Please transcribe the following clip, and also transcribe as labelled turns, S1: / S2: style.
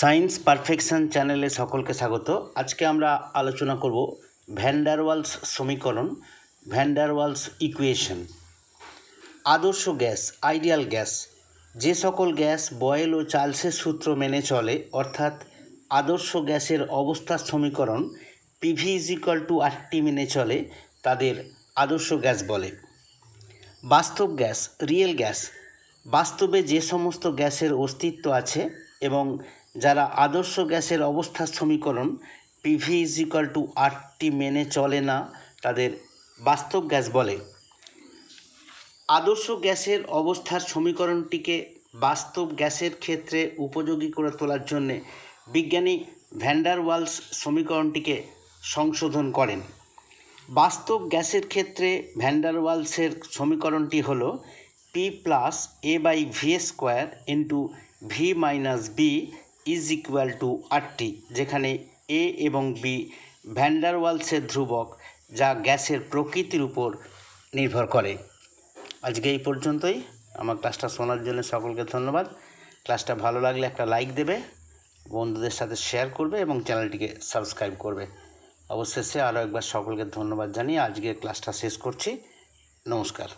S1: Science perfection চ্যানেলে সকলকে স্বাগত। আজকে আমরা আলোচনা করব ভ্যান্ডারওয়ালস সমীকরণ ভ্যান্ডারওয়ালস ইকুয়েশন। আদর্শ গ্যাস, আইডিয়াল গ্যাস, যে সকল গ্যাস বয়েল ও চার্লসের সূত্র মেনে চলে, অর্থাৎ আদর্শ গ্যাসের অবস্থার সমীকরণ পিভি ইজ ইকাল টু আটটি মেনে চলে, তাদের আদর্শ গ্যাস বলে। বাস্তব গ্যাস, রিয়েল গ্যাস, বাস্তবে যে সমস্ত গ্যাসের অস্তিত্ব আছে এবং যারা আদর্শ গ্যাসের অবস্থার সমীকরণ পিভি ইজ ইকাল টু আটটি মেনে চলে না, তাদের বাস্তব গ্যাস বলে। আদর্শ গ্যাসের অবস্থার সমীকরণটিকে বাস্তব গ্যাসের ক্ষেত্রে উপযোগী করে তোলার জন্যে বিজ্ঞানী ভ্যান্ডারওয়ালস সমীকরণটিকে সংশোধন করেন। বাস্তব গ্যাসের ক্ষেত্রে ভ্যান্ডারওয়ালসের সমীকরণটি হল P plus A by V square into V minus B is equal to আটটি যেখানে এ এবং বি ভ্যান্ডারওয়ালসের ধ্রুবক যা গ্যাসের প্রকৃতির উপর নির্ভর করে। আজকে এই পর্যন্তই। আমার ক্লাসটা শোনার জন্য সকলকে ধন্যবাদ। ক্লাসটা ভালো লাগলে একটা লাইক দেবে, বন্ধুদের সাথে শেয়ার করবে এবং চ্যানেলটিকে সাবস্ক্রাইব করবে। অবশেষে আরও একবার সকলকে ধন্যবাদ জানিয়ে আজকের ক্লাসটা শেষ করছি। নমস্কার।